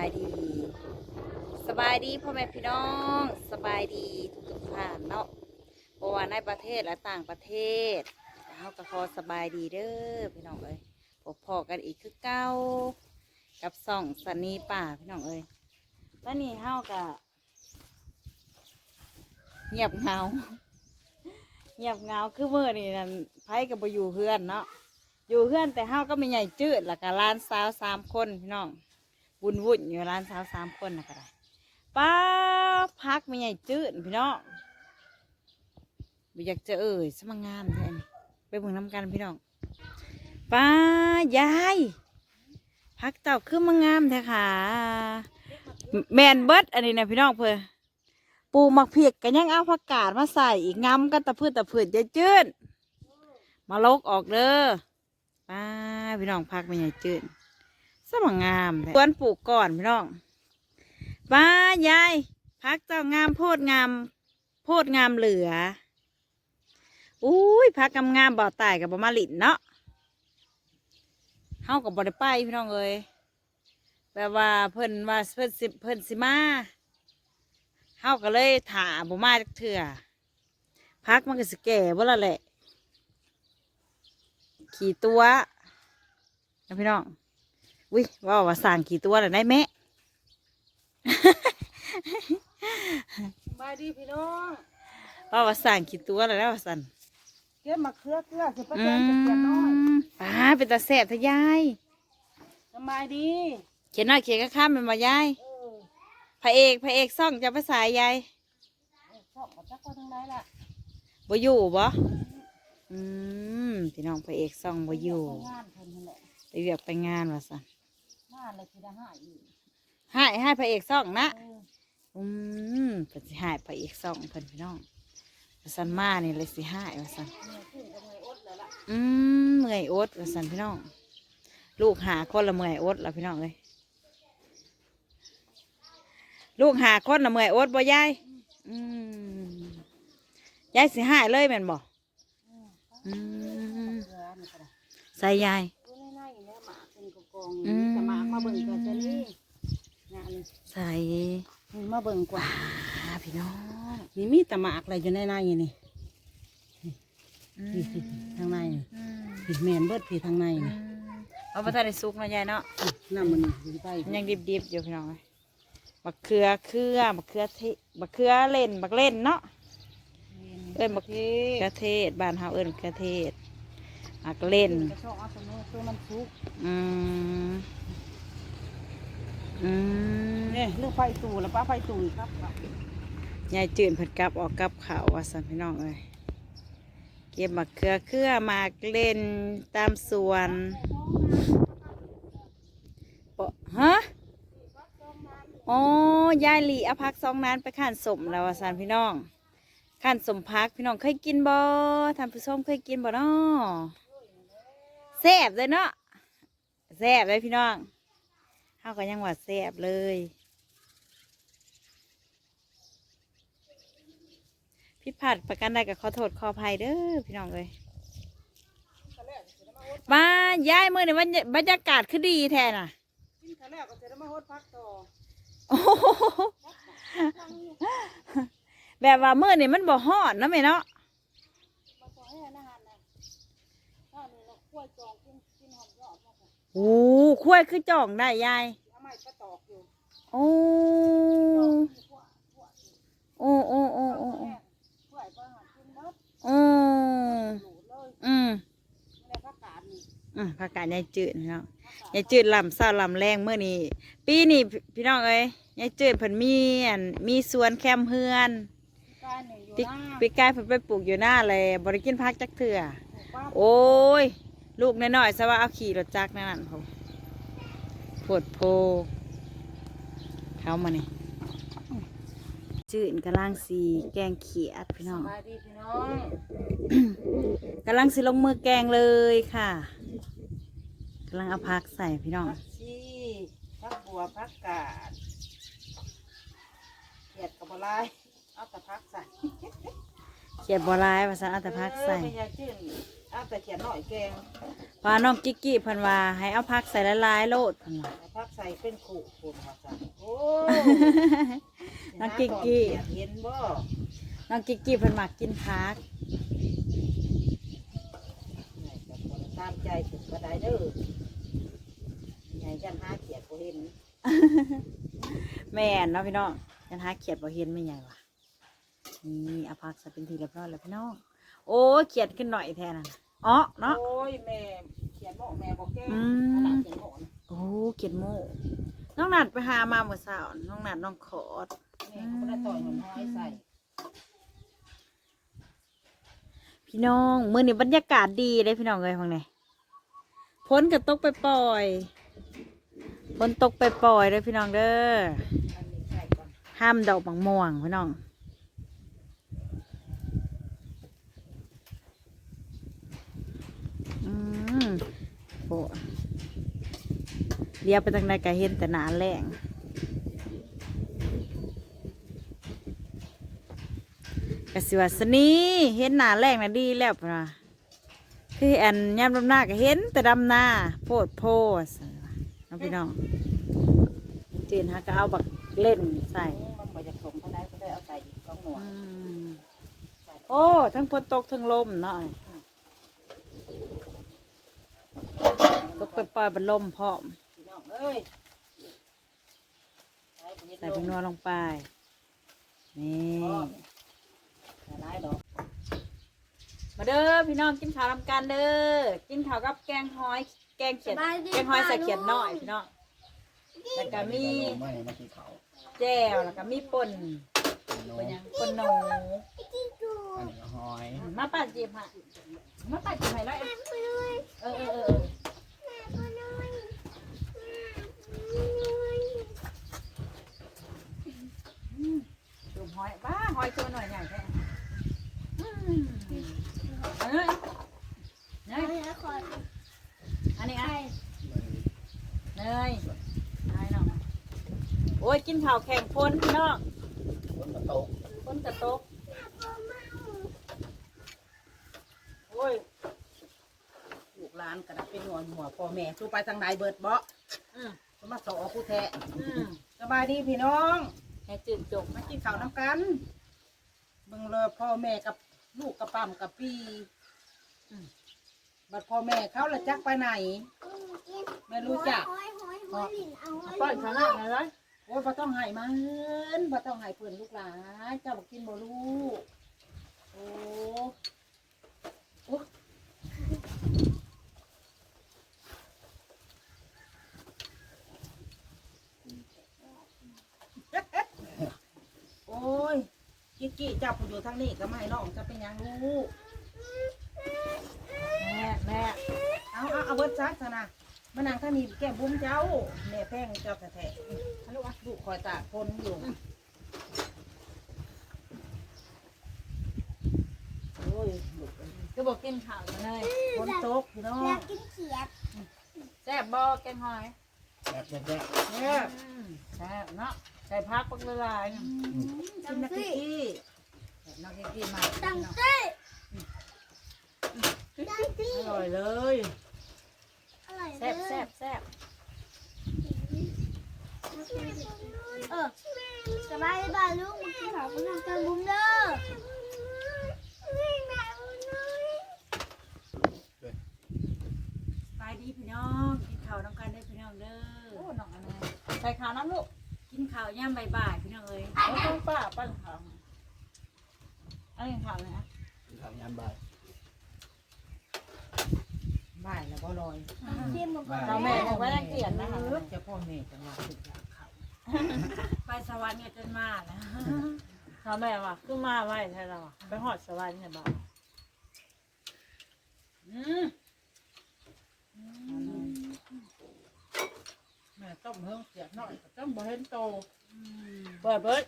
ายดี สบายดีพ่อแม่พี่น้องสบายดีทุกๆท่านเนาะเพราะว่าในประเทศและต่างประเทศเขาก็ขอสบายดีเด้อพี่น้องเอ้ยพบพอกันอีกคือเก้ากับส่องสันนีป่าพี่น้องเอ้ยแล้วนี่เฮาก็เงียบเงาเงียบเงาคือเมื่อนี่นั่นไผกับไปอยู่เพื่อนเนาะอยู่เพื่อนแต่เฮาก็ไมีใหญ่จืดแล้วก็ร้านสาวสามคนพี่น้อง วุ่นวุ่นอยู่ร้านสาวสามคนนะก็ได้ป้าพักไมีใหญ่จืดพี่น้องบ่อยากจะเอ่ยสมังงามแท่ไปเบิ่งน้ำกันพี่น้องป้ายายพักเต่าคือมังงามแท้ค่ะ แมนเบิร์ดอันนี้นะพี่น้องเพื่อปูมักเพียกกันยังเอาผักกาดมาใส่อีกงำกันตะพืชตะพืชจะจืดมาลกออกเด้อป้าพี่น้องพักไม่ใหญ่จืด มังงามแท้ควรปลูกก่อนพี่น้องป้ายายพักเจ้างามโพดงาม โพดงามเหลืออุ้ยพักงามงามบ่อตายกับ่มาลินเนาะเฮากับบ่ได้ไปพี่น้องเอ้ยแบบว่าเพิ่นว่าเพิ่นสิเพิ่นสิมาเฮาก็เลยถาบ่มาจักเถื่อพักมันก็สิแก่บ่ละแหละขี่ตัวนะพี่น้อง วิว่าว่าสั่งขี่ตัวแล้วได้ไหมบายดีพี่น้องว่าว่าสั่งขี่ตัวแล้วได้ว่าสั่นเก็บมะเขือเกลือสิป้าอืแตงจะเขียนน้อยมป้าเป็นตาแสบทะยายสบายดี เขียนหน่อยเขียนก็ข้ามเป็นมายายเออพระเอกพระเอกซ่องจะภาษายายชอบมาจักว่าทางไหนล่ะบ่อยู่บ่อืมพี่น้องพระเอกซ่องบ่อยู่ไปงานเพิ่นนั่นแหละไปเวียกไปงานว่าสั่นงานอะไรที่ได้ห้าอีกให้ให้พระเอกซ่องนะเอออืมเพิ่นสิหายพระเอกซ่องเพิ่นพี่น้องว่าสั่นมานี่เลยสิหายว่าสั่นเนี่ยขึ้นกับมืออดแล้วล่ะอืมเมื่อยอดว่าสันพี่น้อง ลูกหาคนละเมื่อยอดละพี่น้องเลยลูกหาคนละเมื่อยอดบ่ยายอืมยายสิหายเลยแม่นบ่อืมเกลือนี่ก็ได้ใส่ยาย ดูในๆเนี่ยหมาก เป็นกองอืมๆจะหมากมาเบิ่งกันจะนี่งานใส่นี่มาเบิ่งกว่าหาพี่น้องนี่มีแต่หมากอะไรอยู่ในๆนี่นี่อืมพี่ๆทางในนี่อืมผิดแมนเบิดผิดทางในอืนี่มเอาไปทานในซุกเนาะยายเนาะน้ำมันนี่สิไปมันยังดิบๆอยู่พี่น้องเลยบักเขือเครือบักเขือเทบักเขือเล่นบักเล่นเนาะเอิ้นบักเทเขือเทศบ้านเฮาเอิ้นเขือเทศ มักเล่นกระชอกเอาสมุนคือมันสุกอืมอืมเนี่ยเรื่องไฟตู่แล้วป้าไฟตู่อีกครับยายจืนเพิ่นกลับออกกลับข่าวว่าสันพี่น้องเอ้ยเก็บมะเขือเครือหมากเล่นตามสวนปะฮะอ๋อยายหลีเอาพักสองนั้นไปขันสมแล้วว่าสันพี่น้องขันสมพักพี่น้องเคยกินบ่ท่านผู้ชมเคยกินบ่เนาะ แซ่บเลยเนาะแซ่บเลยพี่น้องเฮาก็ยังว่าแซ่บเลยผิดพลาดประกันใดก็ขอโทษขออภัยเด้อพี่น้องเลยมาย้ายมือเนี่ยบรรยากาศคือดีแท้น่ะกินข้าวแล้วก็จะได้มาฮดพักต่อโอ้โหแบบว่ามือนี่มันบ่ฮอดนะแม่เนาะ มาต่อให้อาหารนะถ้า นี่เราคั่วจองกินกินหอมยอดมาค่ะโอ้คุ้วยคือจ่องได้ยายเอาไม้ก็ตอกอยู่โอ้คั่วคั่วอยู่โอ้โอ้โอ้โอ้โอ้คั่วไอ้บ้ากินเบิดโอ้หลูเลยอืมนี่แหละผักกาดนี่อืมผักกาดยายจืดเนาะยายจืดลำเศร้าลำแรงเมื่อนี้ปีนี้พี่น้องเอ้ยยายจืดเพิ่นมีอันมีสวนแคมเฮือน กายนี่อยู่ปีหน้าปีกายเพิ่นไปปลูกอยู่หน้าเลยบริกินพักจักเถื่อปลูกปั๊บโอ้ย ลูกน้อยๆซะว่าเอาขี่รถจักรนั่นนั่นเขาโพดโพเขามานี่จืดกำลังสีแกงเขียดพี่น้องสบายดีพี่น้องกำลังสิลงมือแกงเลยค่ะกำลังเอาพักใส่พี่น้องผักชีผักบัวผักกาดเขียดกับบะลายเอาแต่ผักใส่เขียดบัวลายภาษาเอาแต่พักใส่ เออไม่อยากจืดเอาแต่เขียดหน่อยแกงว่าน้องกิ๊กกี้เพิ่นว่าให้เอาพักใส่ละลายๆโลดเพิ่นว่า แต่ผักใส่เป็นขู่คนมาสั่งโอ้น้องกิ๊กกี้ เห็นบ่น้องกิ๊กกี้เพิ่นมักกินผักไหนกับคนตามใจถึงกระไดเด้อใหญ่จันหาเขียดบ่เห็นแม่นเนาะพี่น้องยันหาเขียดบ่เห็นไม่ใหญ่วะนี่เอาผักใส่เป็นทีเรียบร้อยแล้วพี่น้องโอ้เขียดขึ้นหน่อยแทนน่ะ อ๋อเนาะโอ้ยแม่เขียนบอกแม่บอกแก้อืมขนาดเขียนบอกนะโอ้เขียดโม่น้องนัดไปหามาเมื่อเช้าน้องนัดน้องขอดแม่ก็ไม่ได้ต่อยหนห้อยใส่พี่น้องมื้อนี้บรรยากาศดีเลยพี่น้องเลยฟังไหนพ้นก็ตกไปปล่อยๆฝนตกไปปล่อยๆเลยพี่น้องเด้ออันนี้ใส่ก่อนห้ามดอกบางม่วงพี่น้อง อืม โอ้เลี้ยวไปทางใดก็เห็นแต่หนาแรงกสิวาสนีเห็นหนาแรงนะดีแล้วปะคืออันย่ำดำหน้าก็เห็นแต่ดำหน้าโพดโพสน้องพี่น้องเจนฮะก็เอาบักเล่นใส่มันบ่จะสมเท่าไหร่ก็ได้เอาใส่อีกสองหน่วยอืมโอ้ ทั้งฝนตกทั้งลมเนาะต กไปปล่อยๆบนลมพร้อมพี่น้องเอ้ยใส่ไปนิดใส่ลเป็งนนัวลงไป นี่ใส่ร้ายดอกมาเด้อพี่น้องกินข้าวนำกันเด้อกินข้าวกับแกงหอย แกงเขียดแกงหอยใส่เขียดน้อยพี่น้องแล้วก็มีไม่มากินเขาแจ่วแล้วก็มีป่นโน้ป่นนหยังป่นหนูอันนี้หอยมาปัดจีบฮะมาปัดจีบให้แล้วเออเออเออเออจูบ หอยบ้าหอยตัวหน่อยใหญ่แท้อืมเอาเลยเนยอันนี้อะเนยเอาให้น้องมาโอ้ยกินข้าวแข่งพ้นพี่น้องคนกระโตกพ้นกระตกโอ้ยลูกหลานกระดับเป็นหัวหัวพ่อแม่สู้ไปทางไหนเบิดเบาะอืมก็มาสอกูแทะอืมสบายดีพี่น้อง ให้จืดจบมากินข้าวน้ำกันเบิ่งเลยพ่อแม่กับลูกกับปั๊มกับปีอืมบัดพ่อแม่เขาละจักไปไหน ไม่รู้จักป้อนข้าวหน้าหน่อยเลยโอ้ยบ่ต้องให้มันบ่ต้องให้เพื่อนลูกหลานเจ้าบอกกินบ่ลูกโอ้โอ้โอ้ย กิ๊กกี้เจ้าผู้อยู่ทางนี้ก็ไม่ให้น้องจะเป็นหยังลูกแม่แม่เอาเอาเอาเบิดซักซะนะมานั่งท่างนี้แก้มบุ้มเจ้าแม่แป้งเจ้าแท้ๆลูกลูกคอยตากคนอยู่โอ้ยลูกก็บอกกินข้าวกันเลยคนตกพี่น้องแซ่บบ่แกงหอย แบบแบบเนี่ยอืมแซ่บเนาะ ใส่ผักปักละลายเนี่ยกินนะพี่กี้น้องเอ็กกี้มาตังเนาะเต้อร่อยเลยอร่อยแซ่บแซ่บแซ่บเออสบายดีป่ะลูกมากินข้าวกับน้ำตาลบุ้มเด้อไปดีพี่น้องกินข้าวน้ำกันได้อพี่น้องเด้อโอ้น้องอันนี้ใส่ข้าวน้ำลูก กินข้าวย่ำบ่ายๆพี่น้องเอ้ยโอ้ต้องป้าปั้นข้าวเอันนี้ข้าวเลยนะทำงานบ่ายบ่ายแล้วก็ลอยชิมมันก่อนเราแม่บอกว่ารังเกียจนะคะเออจะพ่อแม่จังหวะสุดยอดเขาไปสวรรค์กันจนมาแล้วเขาแม่ว่าขึ้นมาไว้ใช่เราอะไปหอดสวรรค์เนี่ยบอกอืม แม่ต้มเพิ่งเสียบหน่อยก็ต้มบ่เห็นโตเปิดเบิด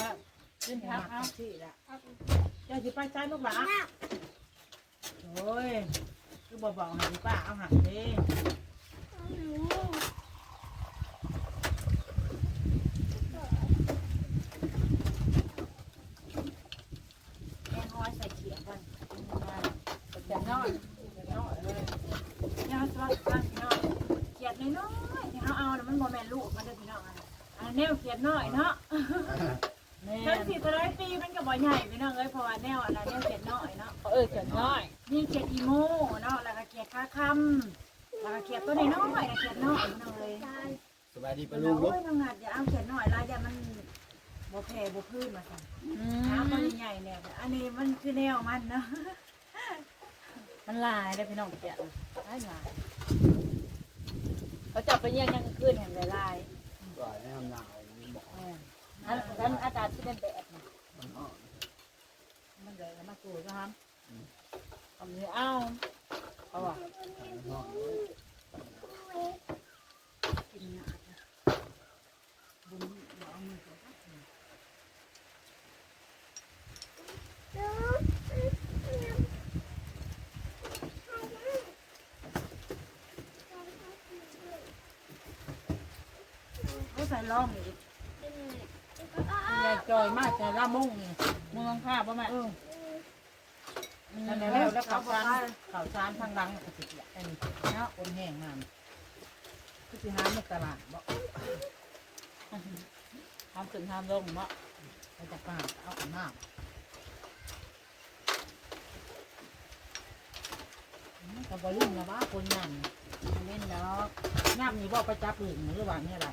ครับขึ้นคทัรับบเอาเอาที่ละเจ้าสิไปใช้ลูกหลานโอ้ยคือบ่บอกให้ป้าเอาหันเด้ แกงห้อยใส่เขียงกันเขียงน้อย เสียบน้อยเสียบน้อยเลย ย่างสวัสดิ์บ้านพี่น้อง นะ แนวเขียนน้อยเนาะแม่ทั้งสี่ร้อยปีมันก็บ่ใหญ่พี่น้องเอ้ยเพราะว่าแนวอันนั้นแนวเขียนน้อยเนาะเขาเออเขียนน้อยมีเขียนอีโมเนาะแล้วก็เขียนค่าคำแล้วก็เขียนตัวน้อยๆนะเขียนน้อยพี่น้องเอ้ยสบายดีปะโลุงลูกอ้ยน้องงัดอย่าเอาเขียนน้อยลายอย่ามันบ่แผ่บ่พื้นมาสั่นอืน้ำมันมใหญ่ๆเนี่ยอันนี้มันคือแนวมันเนาะมันลายได้อพี่น้องเปียกลายลายเขาจับไปเยี่ยงยังขึ้นเห็นลายลาย ก่อนให้ทำหนาวบอกๆอ่าอันนั้นอากาศที่เป็นแบบน่ะมันอ่อนมันเลยมาสูดนะครับทำนี้เอ้าเอาว่ะมันอ่อนกินนะบุญบ่เอามือไปทัก เขาใส่ล่องอีกยายจอยมากแต่ละมุ่งนี่มึงลองข้าวป่ะแม่เอออืมนั่นแหละแล้วแล้วข่าวสารข่าวสารทางหลังก็สิเปียกอันนี้เนาะคนแห้งงามคือสิหาในตลาดบ่ทำขึ้นทำลงเนาะไปจากบ้านเอาอันน้ำก็บ่ลืมนะว่าคนนั่นเล่นแล้วย่ำนี่บ่ไปจับอื่นหรือว่าเนี่ยอะไร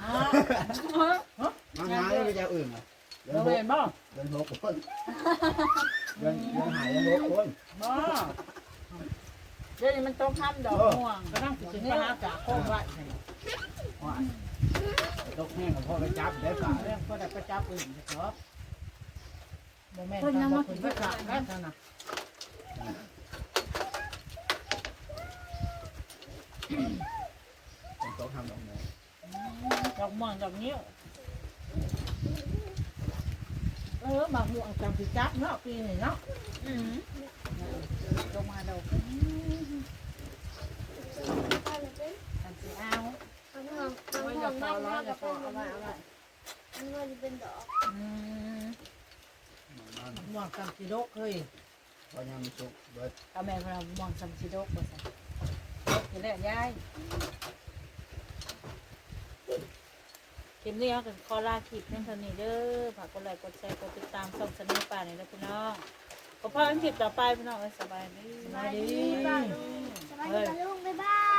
มันหายไปจะอื่นอะเดินเราหเห็กนบ่เดินหกคนเดินเดินหายเดินหกคนบ่เดี๋ยวนี้มันต้องทำดอกม่วงก็นั่งสิไปหาจากโค้งไว้ว่าตกแห้งกับพ่อไปจับได้ป่าเรื่องก็ได้ไปจับอื่นนะครับบ่แม่นกันบ่คุณไปจับกันนะเป็นโต๊ะทำดอกไม้ ดอกม่วงดอกนิ้วเออบางม่วงจำสิจับเนาะปีนี้เนาะอืมลงมาดอกจำสิเอามันห่วงมันห่วงไม่มากกับเป็นเอาไว้เอาไว้มันก็จะเป็นดอกอืมมันม่วงจำสิโดกเฮ้ยพอยังมีสุกเบิดเอาแม่เราม่วงซัมซิโดกบ่ใส่สิแล้วยาย คลิปนี้เอาก็ขอลาขีดเพียงเท่านี้เด้อฝากกดไลค์กดแชร์กดติดตามส่องสนอป่าในอยเด้พี่น้องขอพรคลิปต่อไปพี่น้องเอ้ยสบายดีสบายดีป้าลุงสบายดีป้าลุงบ๊ายบาย